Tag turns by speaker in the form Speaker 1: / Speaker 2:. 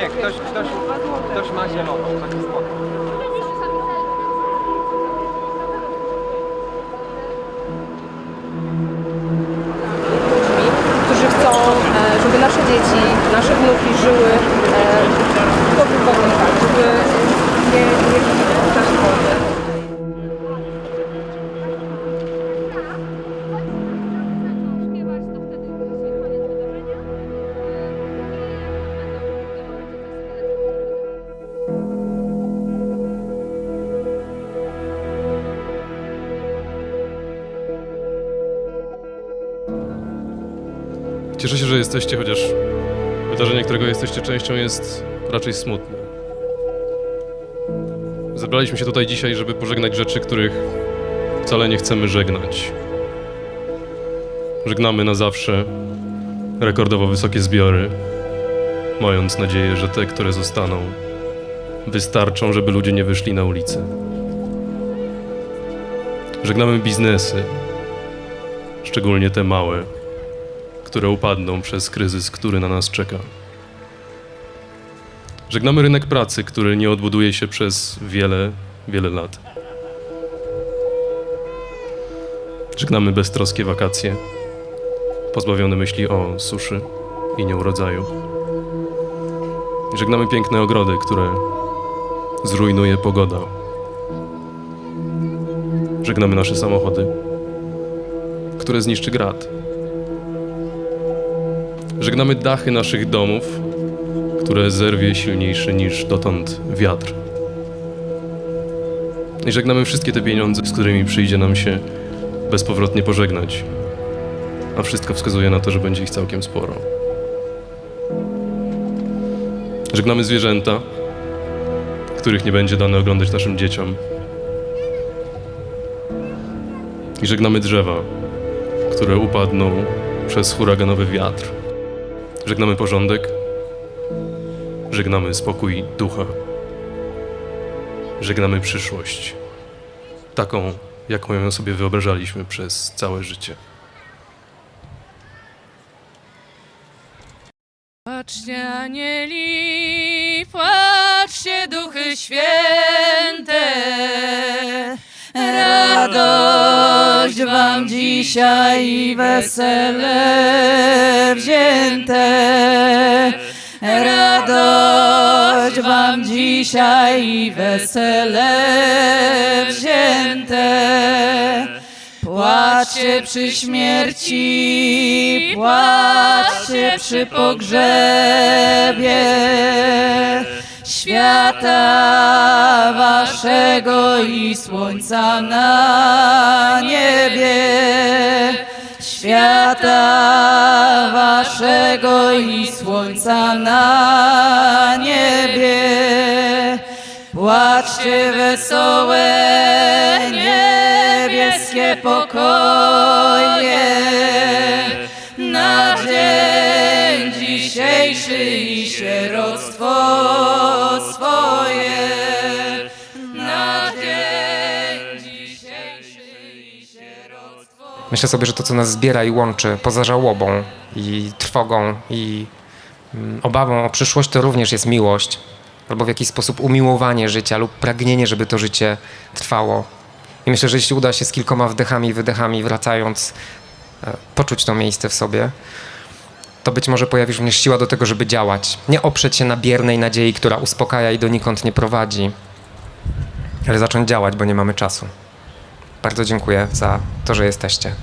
Speaker 1: Nie, ktoś, ktoś, ktoś ma zieloną, tak jest spoko. którzy chcą, e, żeby nasze dzieci, nasze wnuki żyły
Speaker 2: Cieszę się, że jesteście, chociaż wydarzenie, którego jesteście częścią, jest raczej smutne. Zebraliśmy się tutaj dzisiaj, żeby pożegnać rzeczy, których wcale nie chcemy żegnać. Żegnamy na zawsze rekordowo wysokie zbiory, mając nadzieję, że te, które zostaną, wystarczą, żeby ludzie nie wyszli na ulicę. Żegnamy biznesy, szczególnie te małe, które upadną przez kryzys, który na nas czeka. Żegnamy rynek pracy, który nie odbuduje się przez wiele, wiele lat. Żegnamy beztroskie wakacje, pozbawione myśli o suszy i nieurodzaju. Żegnamy piękne ogrody, które zrujnuje pogoda. Żegnamy nasze samochody, które zniszczy grad. Żegnamy dachy naszych domów, które zerwie silniejszy niż dotąd wiatr. I żegnamy wszystkie te pieniądze, z którymi przyjdzie nam się bezpowrotnie pożegnać. A wszystko wskazuje na to, że będzie ich całkiem sporo. Żegnamy zwierzęta, których nie będzie dane oglądać naszym dzieciom. I żegnamy drzewa, które upadną przez huraganowy wiatr. Żegnamy porządek, żegnamy spokój ducha, żegnamy przyszłość, taką, jaką ją sobie wyobrażaliśmy przez całe życie.
Speaker 3: Płaczcie anieli, płaczcie duchy święte. Radość wam dzisiaj wesele wzięte. Radość wam dzisiaj wesele wzięte. Płaczcie przy śmierci, płaczcie przy pogrzebie świata waszego i słońca na niebie. Świata waszego i słońca na niebie. Płaczcie wesołe niebieskie pokoje
Speaker 4: Myślę sobie, że to, co nas zbiera i łączy poza żałobą i trwogą i mm, obawą o przyszłość, to również jest miłość. Albo w jakiś sposób umiłowanie życia lub pragnienie, żeby to życie trwało. I myślę, że jeśli uda się z kilkoma wdechami i wydechami, wracając, e, poczuć to miejsce w sobie, to być może pojawi się również siła do tego, żeby działać. Nie oprzeć się na biernej nadziei, która uspokaja i donikąd nie prowadzi, ale zacząć działać, bo nie mamy czasu. Bardzo dziękuję za to, że jesteście.